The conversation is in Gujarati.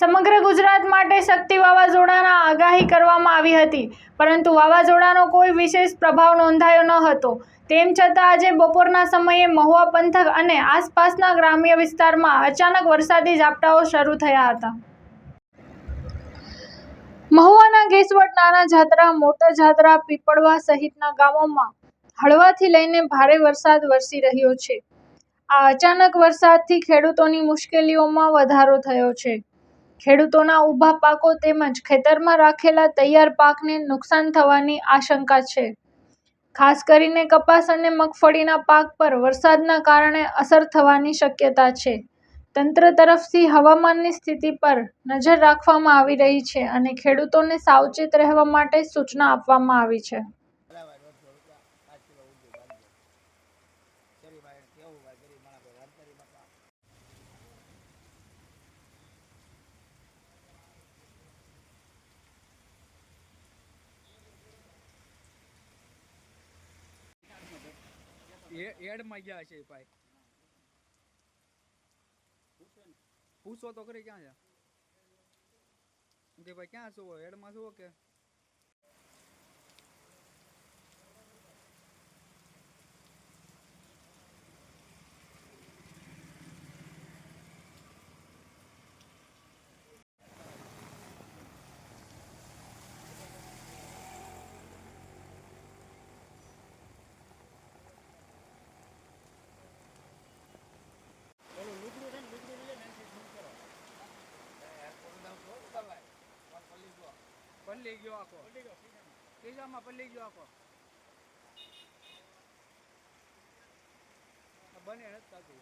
સમગ્ર ગુજરાત માટે શક્તિ વાવાઝોડાના આગાહી કરવામાં આવી હતી. પરંતુ વાવાઝોડાનો કોઈ વિશેષ પ્રભાવ નોંધાયો ન હતો. તેમ છતાં આજે બપોરના સમયે મહુવા પંથક અને આસપાસના ગ્રામ્ય વિસ્તારમાં અચાનક વરસાદી ઝાપટાઓ શરૂ થયા હતા. મહુવાના ગેસવટ નાના જાત્રા, મોટા જાત્રા, પીપળવા સહિતના ગામોમાં હળવાથી લઈને ભારે વરસાદ વરસી રહ્યો છે. આ અચાનક વરસાદથી ખેડૂતોની મુશ્કેલીઓમાં વધારો થયો છે. ખેડૂતોના ઊભા પાકો તેમજ ખેતરમાં રાખેલા તૈયાર પાકને નુકસાન થવાની આશંકા છે. ખાસ કરીને કપાસ અને મગફળીના પાક પર વરસાદના કારણે અસર થવાની શક્યતા છે. તંત્ર તરફથી હવામાનની સ્થિતિ પર નજર રાખવામાં આવી રહી છે અને ખેડૂતોને સાવચેત રહેવા માટે સૂચના આપવામાં આવી છે. એડમાં ગયા છે ભાઈ. પૂછો તો ખરી ક્યાં છે? કે ભાઈ, ક્યાં છો? એડમાં છો કે? લઈ ગયો આખો. ખીજામાં લઈ ગયો આખો. બને નથી થતું.